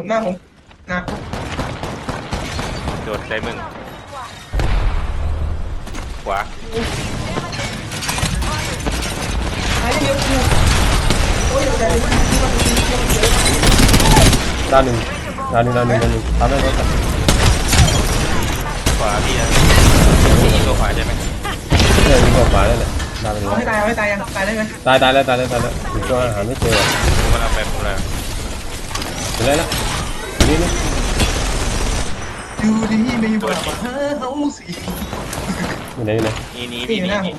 ผมหน้าผมหน้าผมโดดใส่มึง ขวาไอ้เดียวกูโอ้ยแต่ไม่ที่มันมีเยอะเยอะ ดาวหนึ่งดาวหนึ่งดาวหนึ่งดาวหนึ่งทำได้รถกันขวาพี่นะพี่ยิงตัวขวาได้ไหมเนี่ยยิงออกมาแล้วเนี่ยดาวหนึ่งเอาให้ตายเอาให้ตายยังตายได้ไหมตายตายแล้วตายแล้วตายแล้วอีกตัวหาไม่เจอผมกำลังไปผมเลยเห็นแล้วนะ นี่นี่อยู่ดีไม่บอกว่าเฮ้อเฮาสิอยู่ไหนอยู่ไหนนี่นี่พี่นี่อยู่หน้าผนี่ม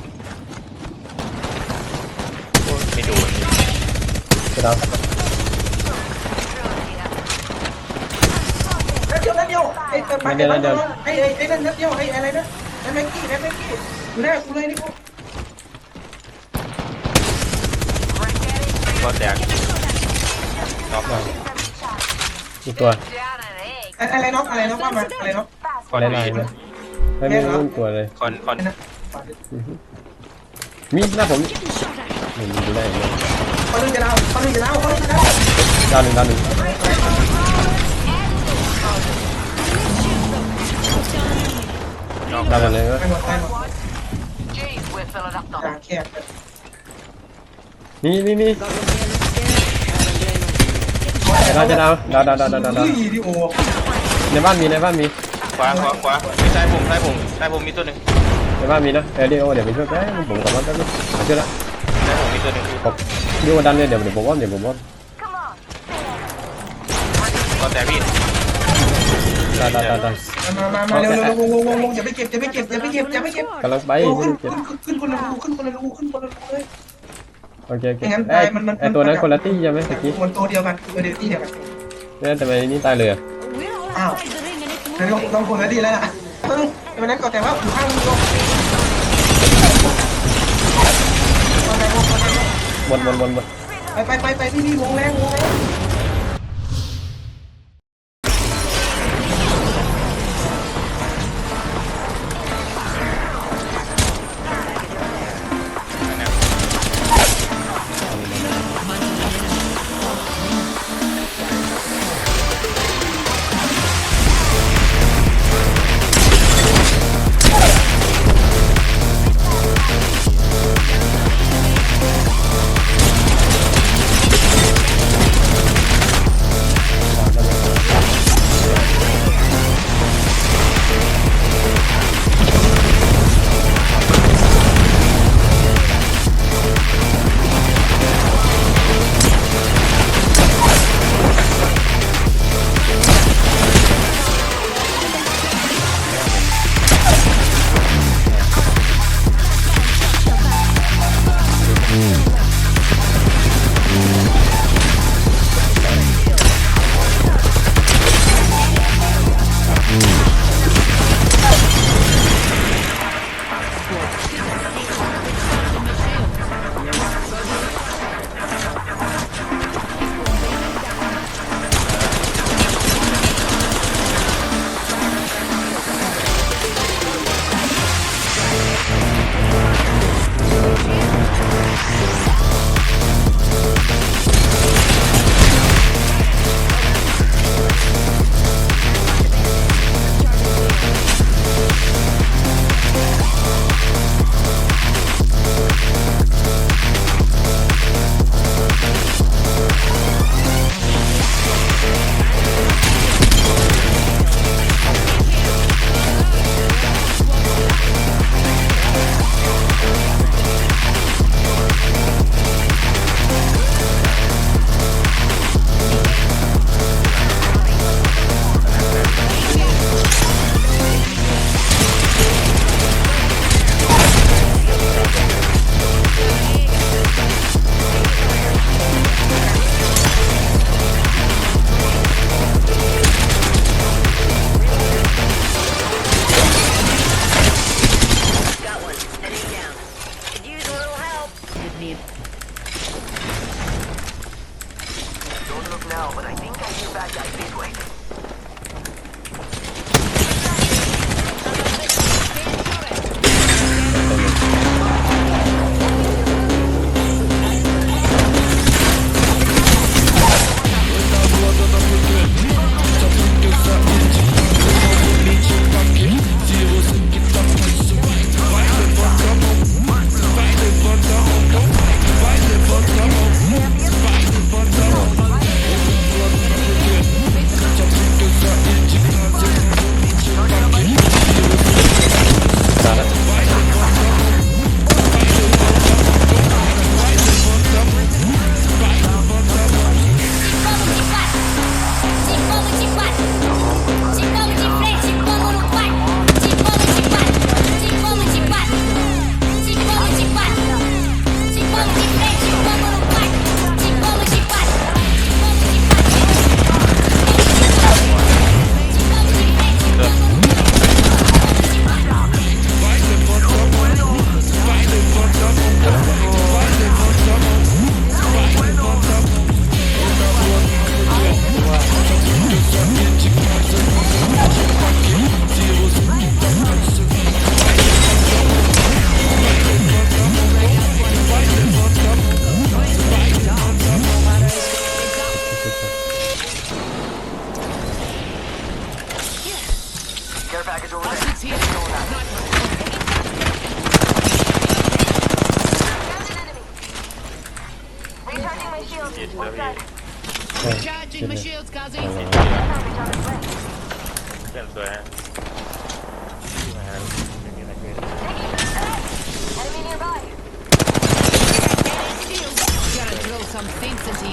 ไม่โดนกระดาวนัดเดียวนัดเดียวไอ้แต่ไปไอ้ไอ้ไอ้นั่นนัดเดียวไอ้อะไรนะไอ้แม็กกี้ไอ้แม็กกี้อยู่หน้ากูเลยนี่กูก็แตกน็อก อีกตัวอะไรน็อกอะไรน็อกว่ามาอะไรน็อกคอนอะไรดีนะไม่ไม่รู้ตัวเลย คอนคอนมีหน้าผมหนึ่งดูได้เลยเขาดึงจะเล่าเขาดึงจะเล่าเขาดึงจะเล่าดาวหนึ่งดาวหนึ่งน็อกดาวหมดเลยก็ไปหมดไปหมด Jeez, we're filling up จา the แคบนี่นี่นี่ ดาวจะดาวดาวดาวดาวดาวดาวเฮ้ยดิโอในบ้านมีในบ้านมีขวาขวาขวาไม่ใช่ผมใช่ผมใช่ผมมีตัวหนึ่งในบ้านมีนะเออเดี๋ยวเดี๋ยวไปช่วยแป๊บผมกลับมาแป๊บนึงมาช่วยละใช่ผมมีตัวหนึ่งผมดูกดันเลยเดี๋ยวเดี๋ยวผมว่าเดี๋ยวผมว่าก็แตกพี่ตายตายตายตายมามามาเร็วเร็ววงวงวงวงอย่าไปเก็บอย่าไปเก็บอย่าไปเก็บอย่าไปเก็บกำลังไปขึ้นขึ้นขึ้นคนละรูขึ้นคนละรูขึ้นคนละรูเลย โอเคโอเคไม่งั้นไอ้ตายมันมันไอ้ตัวนั้นคนละตี้ใช่ไหมตะกี้มันตัวเดียวกันตัวเดียวที่เดียวกัน เนี่ยแต่ไปนี่ตายเลยอะอ้าวงั้นลองลองคนละดีแล้วล่ะเพิ่งวันนั้นก็แต่ว่าอยู่ข้างลงหมดหมดหมดหมดไปไปไปไปพี่พี่วงแรงวงแรง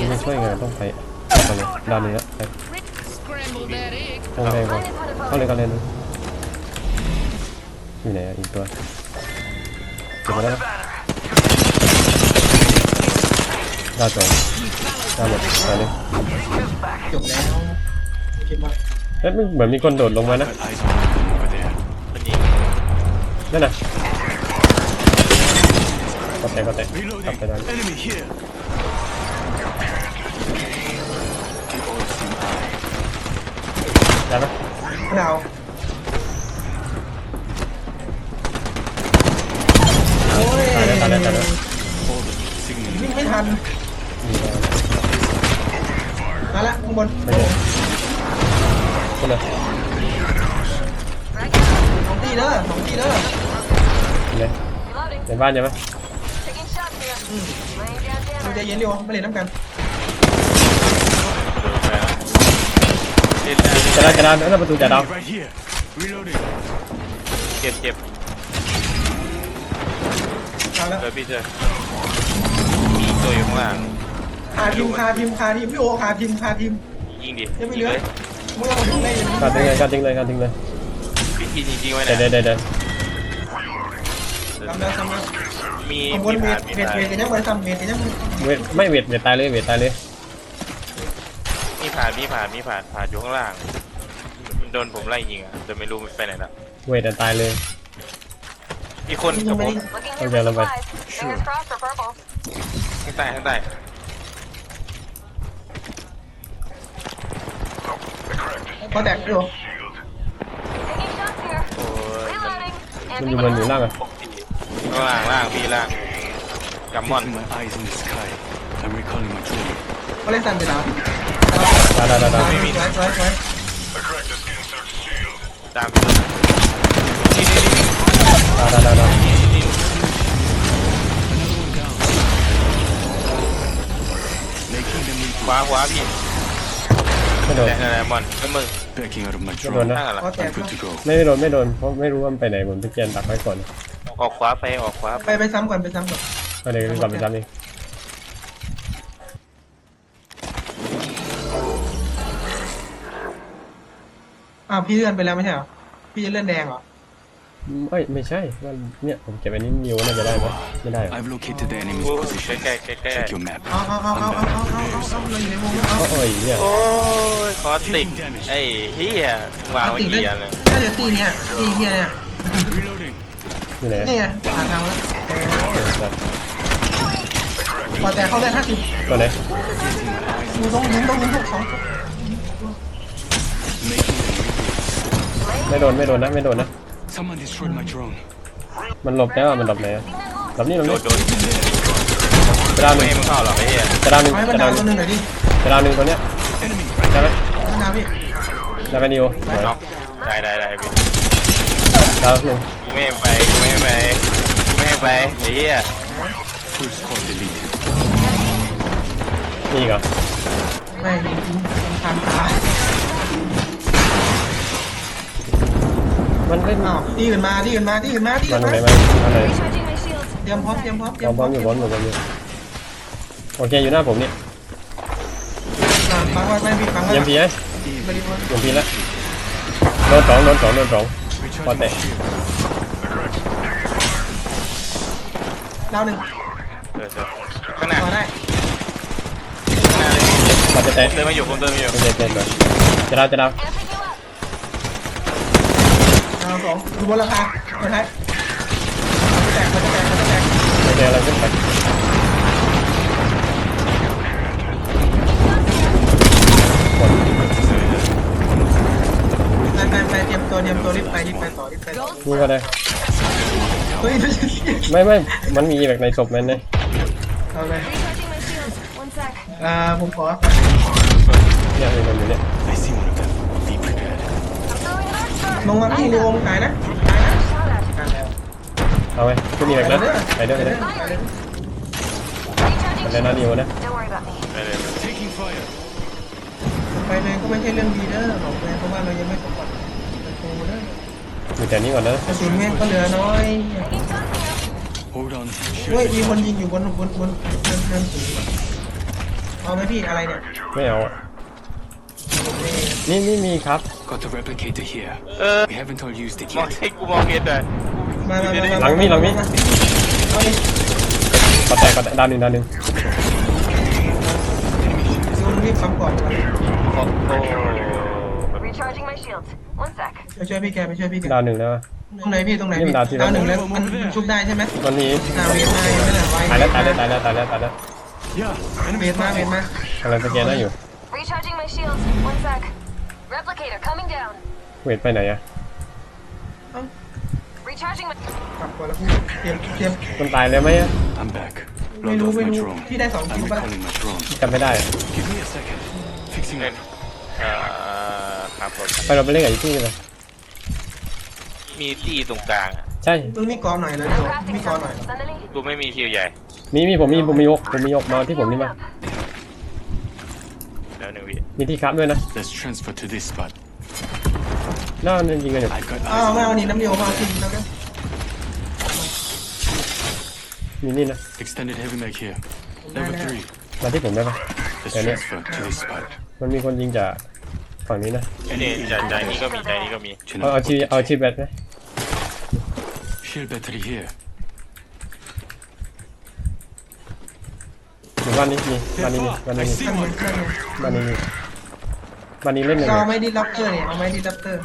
ไม่ช่วยไงต้องไปตอนนี้ด้านนี้แล้วไปต้องไปก่อนเข้าเลยกันเลยนะอยู่ไหนอะอีกตัวเก็บมาแล้วนะด้านสองด้านหมดตอนนี้จบแล้วคิดว่าเอ๊ะมันเหมือนมีคนโดดลงมานะ นั่นน่ะก็แต่ก็แต่กลับ Reloading. ได้าน Enemy here. The all seem eye. ได้ไหมมะนาวโอ้ยตายแล้วตายแล้วตายแล้ว All the signal. วิ่งไม่ทันมีแล้วมาละข้างบนไม่ใช่คนละสองตีเด้อสองตีเด้อเนี่ย Reloading. ในบ้านใช่ไหม Taking shots here. Laying down ดู damage. ใจเย็นดีวะไม่เล่นน้ำกัน เล่นได้ จะได้จะได้แล้วประตูจะดาว Enemy right here. Reloading. เจ็บเจ็บเอาแล้วเจอพี่เจอมีตัวอยู่ข้างล่างคาทีมคาทีมคาทีมพี่โอคาทีมคาทีมยิงดิยังไม่ยิเหงลือเลยเมื่อเราถึงได้ยังการทิ้งเลยการทิ้งเลยการทิ้งเลยพี่ทีจริงๆไว้เดี๋ยวนะเดี๋ยวเดี๋ยวทำแล้วทำแล้วมีข้างบนมีเวผ่าทนมีเวทผ่านเวทกันยังไม่ทำเวทกันยังเวทไม่เวทเวทตายเลยเวทตายเลยมี ผ่านมีผ่านมีผ่านผ่านอยู่ข้างล่างมันโดนผมไล่ยิงอะแต่ไม่รู้มันไปไหนละเวทตายเลย มีคนกับผม Looking Okay, here for let me- supplies. Fingers crossed for purple. ข้างใต้ข้างใต้พอแตกพี่โอ Taking shots here. โอ้ยมัน Reloading. มัน And อยู่ taking บนอยู่ล่างอะข้างล่างล่างพี่ล่างกัมมอน Keeping my eyes in the sky. I'm recalling my training. ก็เล่นซันไปแล้ว ได้ได้ได้ได้สวยสวยสวยตามพี่นี่นี่นี่ได้ได้ได้นี่นี่ Making them ขวาขวาพี่ไม่โดนแต่นั่นแหละมอนก็มึง backing out of my ไม่โดน drone. นะนั่งอะไรพอแตก I'm good to go. ไม่โดนไม่โดนเพราะไม่รู้ว่ามันไปไหนผมพิจารณาตักไว้ก่อนออกขวาไปออกขวาไปไปซ้ำก่อนไปซ้ำก่อนก็เลยกลับไปซ้ำอีก อ้าวพี่เลื่อนไปแล้วไม่ใช่เหรอ พี่จะเลื่อนแดงเหรอ เอ้ยไม่ใช่ว่าเนี่ยผมเก็บอันนี้นิวน่าจะได้ไหมไม่ได้หรอ I've located the โอ้ enemy's ใกล้ position. ใกล้ใกล้ Check your map. เอาเอาเอาเอาเอาเอาเอาเอาเราอยู่ในวงแล้วเอาโอ้ยเนี่ยโอ้ยคอติกไอ้เฮียวางไว้ตีกี่เล่นอันเลยน่าจะตีเนี่ยตีเฮียเนี่ย Reloading. อยู่ไหนนี่ไงหาทางแล้วพอแต่เขาได้ห้าสิบตัวไหนดูต้องยิงต้องยิงทุกสอง Making them regroup. ไม่โดนไม่โดนนะไม่โดนนะ Someone destroyed my drone. มันหลบแล้วอะมันหลบไหนอะหลบนี่หลบโดนี่นโดนจะดาวหไม่นึ่งให้มึงเข้าหรอกไอ้เฮียจะดาวหนึ่งให้มันจะดาดาววหตัวนึ่งหนึ่งหน่อยดิจะดาวหนึ่งตัวเนี้ย Enemy. ได้ไหมมันดาวพี่ได้ไหมนิวสวยน็อกได้ได้ได้พี่ดาวหนึ่งกูไม่ให้ไปกูไม่ให้ไปกูไม่ให้ไปไอ้เฮีย Full squad deleted. นี่เหรอไม่ยิงทางตา มันเล่นอ้าวที่อื่นมาที่อื่นมาที่อื่นมาที่มัอื่นนตรงมาไหนมาอะไร Recharging my shields. เตรียมพร้อมเตรียมพร้อมเตรีพยร้อมมพร้อมอยู่พร้อมอยู่พร้อมอยู่โอเคอยู่หน้าผมเนี่ยฟังไว้ไม่มีฟังไว้เยี่ยมพีไอ้ไม่ได้ว่าเยี่ยมพีแล้วโดนสองโดนสองโดนสอง Recharging What my the- shield. ดาวหนึ่งเออเออข้างหน้ามาข้างหได้น้าเลยปัดจะแตะเดินมาอยู่ผมเดินมาอยู่โอเคโอเคโอเคจะดาวจะดาว Gonna pick you up. ดาวสองดูบนราคาไปท้ายแตกมันจะแตกมันจะแตกโอเคอะไรขึ้นไปไปไปไปเตรียมตัวเตรียมตัวรีบไปรีบไปต่อรีบไปต่อนี่ก็ได้เฮ้ยไม่ไม่มันมีแบบในศพมันนะเอาไป Recharging my shields. One sec. อ่าผมขอ เนี่ยมีมันอยู่เนี่ย I see one of them. Be prepared. I'm throwing an arc star. ลงมาพี่ในวงขายนะขายนะ Shot at. ขายแล้วเอาไหมขึ้นอีกนะไปเด้อไปเด้อขายเลย Recharging มันได้นานิวนะ Don't worry about me. ไปเลย Taking fire. ไปเลยก็ไม่ใช่เรื่องดีเด้อบอกเลยเพราะว่าเรายังไม่สมบัติประตูเด้ออยู่แต่นี้ก่อนนะกระสุนแม่งก็เหลือน้อย Taking shots here. Hold on. เฮ้ย Shield มีคน recharging. ยิงอยู่บนบนบนเนินเนินสูงเอาไหมพี่อะไรเนี่ยไม่เอาอะ นี่นี่มีครับ Got the replicator here. เออ We haven't all used it มอง yet. ให้กูมองเห็นเลยมามามาหลังมีหลังมีเอาดิปัดแตกปัดแตกดาวหนึ่งดาวหนึ่งซูมรีบปั๊มก่อนก่อนโอ้โห Recharging my shields. One sec. ไปช่วยพี่แกไปช่วยพี่แกดาวหนึ่งแล้วอะตรงไหนพี่ตรงไหนนี่พี่มันดาวที่ ดาวหนึ่งแล้วมันชุบได้ใช่ไหมตอนนี้ดาวเวทมาไม่ได้ไว้ตายแล้วตายแล้วตายแล้วตายแล้วตายแล้ว Yeah. เว Enemy ทมาเวทมากำลังสแกนได้อยู่ Recharging my shields. One sec. Replicator coming down. เวทไปไหนอะ Recharging my. กลับก่อนแล้วพี่เตรียมเตรียมมันตายแล้วไหมอะ I'm back. ไม่ Logged รู้ off ไม่ my รู้ drone. พี่ได้สองคิว I'm ป่ะ recalling my drone. จำไม่ได้อะ Give me a second. Fixing เล่น it. เอ่อครับผมไปเราไปเล่นกับอีกที่เลยมีตีตรงกลางอะใช่ มึงมีกรหน่อยนะเดี๋ยว Crafting มีกรหน่อย something. Suddenly. กูไม่มีคิวใหญ่ มีมีผมมีผมมียกผมมียกมาที่ผมนี่มา แล้วหนึ่งวิมีที่ครับด้วยนะ Let's transfer to this spot. หน้ามันยิงกันอยู่ I've got อ้าว eyes ไม่เอา on นี่น้ำเดียวมาเอากินแล้วกันมีนี่นะ Extended heavy mag here. Level 3. มาที่ผมได้ปะ Let's Yeah, yeah. transfer to this spot. มันมีคนยิงจากฝั่งนี้นะ นี่ใจใจนี้ก็มีใจนี้ก็มี Chin เอาเอา up ชี pocket. เอาชีแบตไหม Shield battery here. หรือ บ้านนี้มีบ้านนี้มีบ้าน I นี้มี see ข้างบน one. ข้างบนบ้านนี้มีบ้านนี้เล่นยังก็ไงเอาไม้ดีดับเตอร์เนี่ยเอาไม้ดีดับเตอร์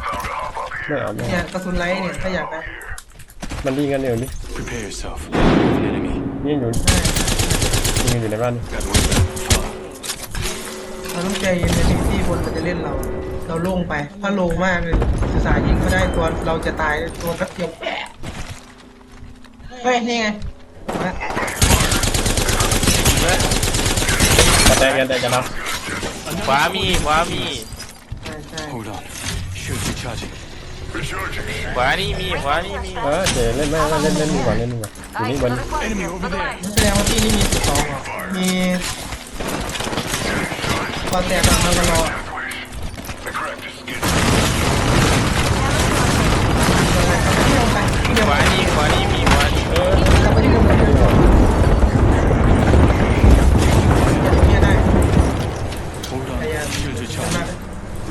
ไม่เอาไม่เนี่ยเอากระสุนไลท์เนี่ยถ้าอยากได้มันยิงกันเดี๋ยวนี้ Prepare yourself. An enemy. ยิงอยู่ยิงอยู่ในบ้าน Got one back. Far. เราต้องใจเย็นในที่ที่บนมันจะเล่นเรา เราโล่งไปถ้าโล่งมากเลยศึกษายิงก็ได้ตัวเราจะตายตัวแป๊บเดียวแปะเฮ้ยนี่ไงมา ปัด แตกกันแต่จะรับขวามีขวามี Hold on. Shield recharging. ขวานี่มีขวานี่มีเออเดี๋ยวเล่นไม่เล่นเล่นดีกว่าเล่นดีกว่าอยู่นี่บน Enemy over there. mind. นั่แสดงว่าที่นี่มีสองเหรอมีตอนแตกกันมารอขวานี่ขวานี่มีขวานี่เออ เราไม่ได้ลงมาเลยเนี่ยได้ Hold on. พยายาม Shield ชนะ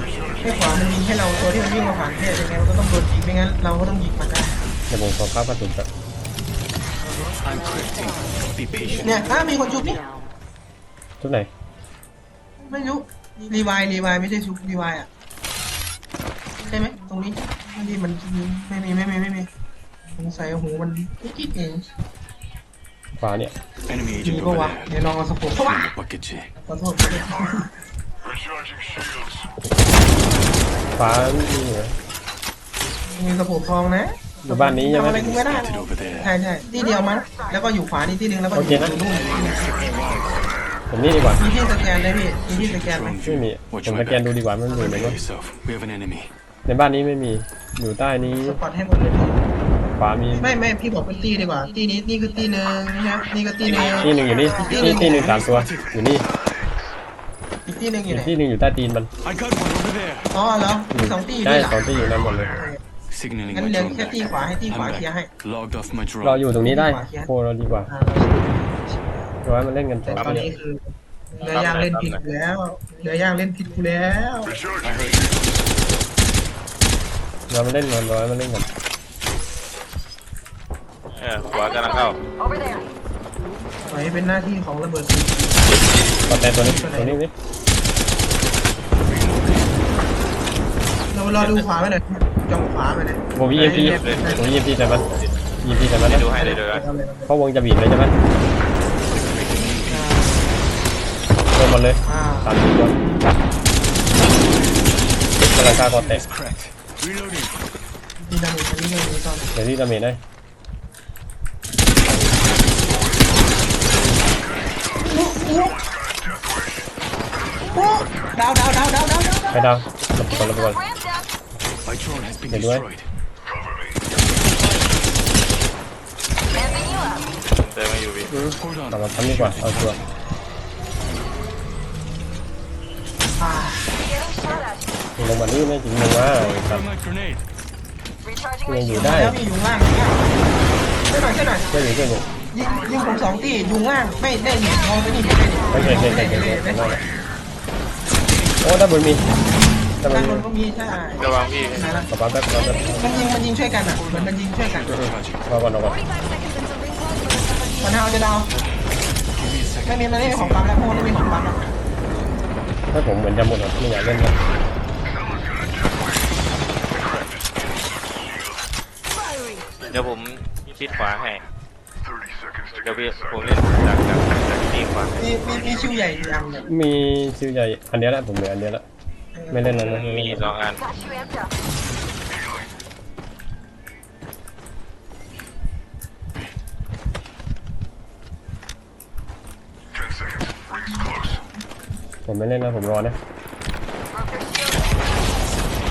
recharging. ให้ขวามันยิงให้เราตัวที่มันวิ่งมาผ่านเพศยังไงมันก็ต้องโดนยิงไม่งั้นเราก็ต้องยิงมันได้เดี๋ยวผมขอข้าวกระสุนก่อน I'm crafting. Be patient. เนี่ยถ้ามีคนชุบนี่ทุกไหน ไม่รู้รีวายรีวายไม่ใช่ชุบรีวายอะใช่ไหมตรงนี้ที่มันไม่มีไม่มีไม่มีสงสัยหูมันกิ๊กเองขวาเนี่ย Enemy มี agent ปะ over วะ there. เดี๋ยวลองเอาสกุลเข้ามา bucket, J. ขอโทษ โทษขวามีเหรอมีสกุลทองนะอยู่บ้านนี้ใช่ไหม ทำอะไรกูไม่ได้ Spotted over there. ใช่ใช่ที่เดียวมั้งแล้วก็อยู่ขวานี่ที่หนึงแล้วก็อโอยู่เคนะ นู่นผมนี่ดีกว่า มีที่สแกนได้พี่มีที่สแกนไหม Drone ไม่มี view. ผม Watch ส my แกนดู back. ดีกว่ามันอยู่ไหน Prepare วะ yourself. We have an enemy. ในบ้านนี้ไม่มี อยู่ใต้นี้สปอตให้หมดเลยพี่ขวามีไม่ไม่พี่บอกเป็นตีดีกว่าตีนี้นี่คือตีหนึ่งนะนี่ก็ตีหนึ่ง ที่หนึ่งอยู่นี่ที่ที่หนึ่งสามตัว อยู่นี่ อีกตีหนึ่งออียู่กไหนที่หนึ่งอยู่ใต้ตีนมัน I got one over there. อ๋อเหรอมีสองตีอยู่ใช่นี่เหรอ สองที่อยู่นั่นหมดเลย Signaling งั้น my เหลือ drone แค่ตี back. ขวาให้ตีขวา I'm เคลียร์ให้ back. Logged off my เรา drone. อยู่ตรงนี้ได้โคเราดีกว่าอ่าร้อยมันเล่นกันสแต่องตอนที่นี้คือเนื้อย่างเล่นผิดกูแล้วเนื้อย่างเล่นผิดกูแล้ว I heard you. เรามันเล่นกันร้อยมันเล่นกันเออขวากำลังเข้า Over there. ปล่อยให้เป็นหน้าที่ของระเบิดกดแต่ตัวนี้ตัวนี้นี่ รารอดูขวาไปหน่อยจ้องขวาไปเลยผมยิงพีผมยิงพีแต่มันยิงพีแต่มันเดี๋ยนะวดูให้เดี๋ยวดูให้เอาเลยเพราะวงจะบีบเลยใช่ไหมโดนหมดเลยอ่าสามสิบตัวกำลังฆ่ากดแตะ It's cracked. Reloading. ที่ดาเมจอันนี้เลยตอนเดี๋ยวที่ดาเมจได้ดาวดาวดาวดาวดาวดาวไปดาวหลบก่อนหลบก่อน Ramped up. I My drone has been Wait, what? destroyed. Amping you up. เดินมาอยู่พี่ Hold กลับ on. มาทำดีกว่าเอาตัวอ่า Getting shot at. ลงมานี่ไม่จริงลงมาครับ Throwing my grenade. Recharging ยั my งอยู่ shield. ได้แล้วมียุงล่างอยู่ล่างช่วยหน่อยช่วยหน่อยช่วยอยู่ช่วยอยู่ยิงยิงผมสองตียุงล่างไม่ได้หนีมองไปนี่ไม่ได้หนีไม่เห็นเห็นเห็นเห็นเห็นเห็นได้โอ้ด้านบนมี ด้านบด้านนบมีนก็มีใช่ระวังพี่ไหนล่ะกระเป๋าแป๊บกระเป๋าแป๊บมันยิงมันยิงช่วยกันอะเหมือนมันยิงช่วยกัน Recharging. รอก่อนรอก่อน45 seconds until ring close. มันเอาจะดาว Give me a second. ไม่มีมันไม่มีของปั๊มแล้วพวกมันไม่มีของปั๊มแล้วให้ผมเหมือนจะหมดอะไม่อยากเล่นแล้วเดี๋ยวผมชิดขวาให้เดี๋ยวพี่ผมเล่นจากจากจากที่ขวาให้มีมีมีชิวใหญ่อีกอันเนี่ยมีชิวใหญ่อันเดียวละผมเหลืออันเดียวละ ไม่เล่นแล้วนะไม่มีเล่นสองอัน Got you amped up. ผมไม่เล่นแล้วผมรอนะ Broke their shield.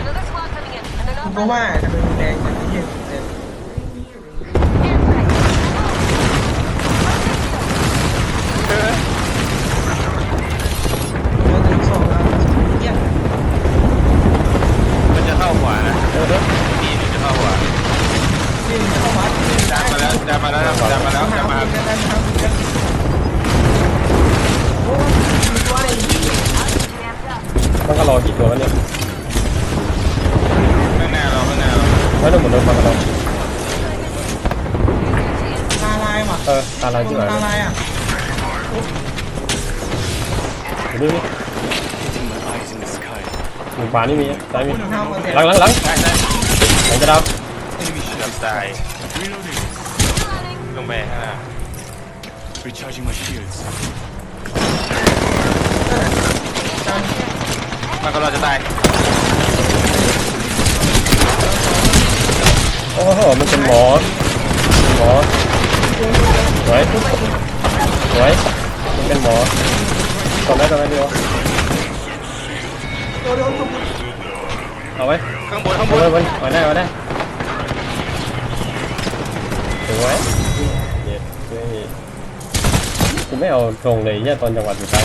Another squad coming in, and they're ผม not ก็ว่าจะเป็นแดงจากที่เย็น อยู่นี่นี่ Hitting my eyes in the sky. หนึ่งขวานี่มีซ้ายมีเท้าเปอร์เซ็นต์หลังหลังหลังได้ได้หลังจะดาว Enemy shield. ดับตาย Reloading. ลงไปข้างหน้า Recharging my shields. มันก็เราจะตายโอ้โหมันเป็นหมอเป็นหมอสวยสวยมันเป็นหมอ ตอนแรกตอนแรกดีวะโดนโดนทุบเอาไว้ข้างบนข้างบเอานไว้ไว้เอาได้เอาได้สวยเย็ดเฮ้ยกูไม่เอาตรงเลยเนี่ยตอนจังหวัดสุดท้าย